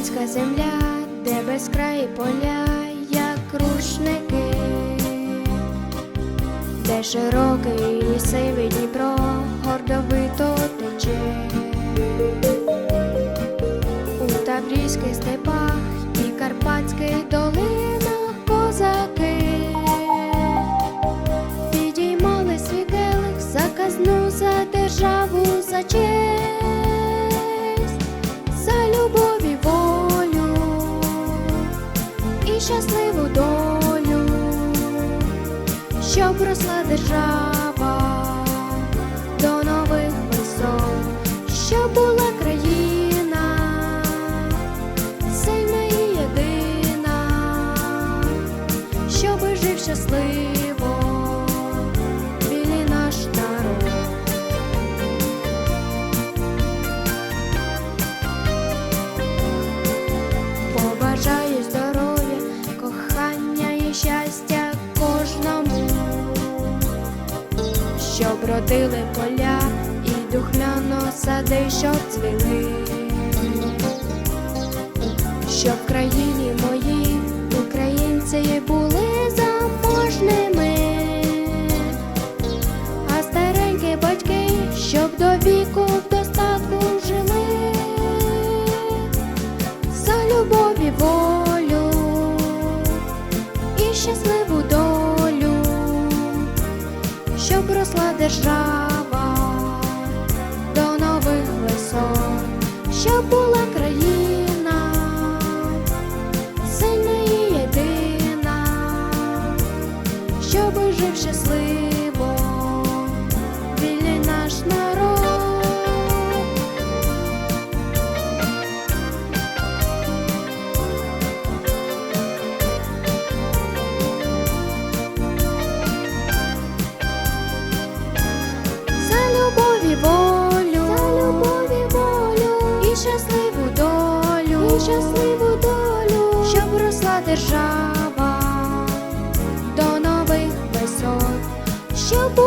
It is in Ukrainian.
Українська земля, де безкраї поля, як рушники, де широкий лісивий Дніпро гордовито тече, у Таврійських степах і Карпатських долинах козаки. Підіймали свій келих за за державу, за честь, щасливу долю, щоб росла держава до нових висот, щоб була країна сильна і єдина, щоб жив щасливо щоб родили поля і духмяно сади, щоб цвіли, щоб в країні моїй українці були заможними, а старенькі батьки, щоб до віку щоб держава до нових висот, щоб була країна сильна і єдина, щоб жив щасливо щасливу долю, щоб росла держава до нових висот, щоб